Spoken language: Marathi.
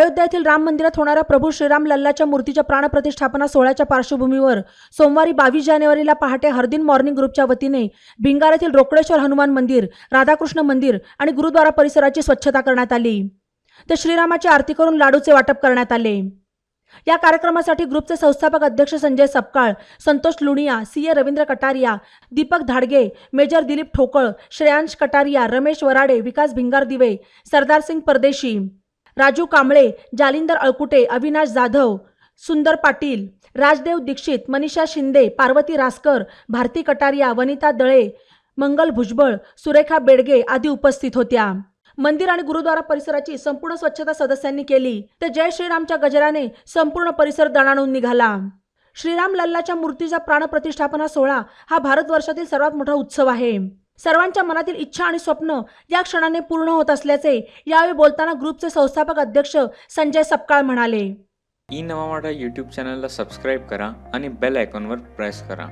अयोध्या येथील राम मंदिरात होणाऱ्या प्रभू श्रीराम लल्लाच्या मूर्तीच्या प्राणप्रतिष्ठापना सोहळ्याच्या पार्श्वभूमीवर सोमवारी बावीस जानेवारीला पहाटे हरदिन मॉर्निंग ग्रुपच्या वतीने भिंगार येथील रोकडेश्वर हनुमान मंदिर राधाकृष्ण मंदिर आणि गुरुद्वारा परिसराची स्वच्छता करण्यात आली. तर श्रीरामाची आरती करून लाडूचे वाटप करण्यात आले. या कार्यक्रमासाठी ग्रुपचे संस्थापक अध्यक्ष Sanjay Sapkal Santosh Luniya C A Ravindra Kataria Deepak Dhadge major Dilip Thokal Shreyansh Kataria Ramesh Varade विकास भिंगार दिवे सरदार सिंग परदेशी राजू कांबळे जालिंदर अळकुटे अविनाश जाधव सुंदर पाटील राजदेव दीक्षित मनीषा शिंदे पार्वती रासकर भारती कटारिया वनिता दळे मंगल भुजबळ सुरेखा बेडगे आदी उपस्थित होत्या. मंदिर आणि गुरुद्वारा परिसराची संपूर्ण स्वच्छता सदस्यांनी केली. तर जय श्रीरामच्या गजराने संपूर्ण परिसर दणाणून निघाला. श्रीराम लल्लाच्या मूर्तीचा प्राणप्रतिष्ठापना सोहळा हा भारतवर्षातील सर्वात मोठा उत्सव आहे. सर्वांच्या मनातील इच्छा आणि स्वप्न या क्षणाने पूर्ण होत असल्याचे यावेळी बोलताना ग्रुपचे संस्थापक अध्यक्ष संजय सपकाळ म्हणाले. ई नवा मराठा यूट्यूब चॅनलला सबस्क्राईब करा आणि बेल आयकॉनवर प्रेस करा.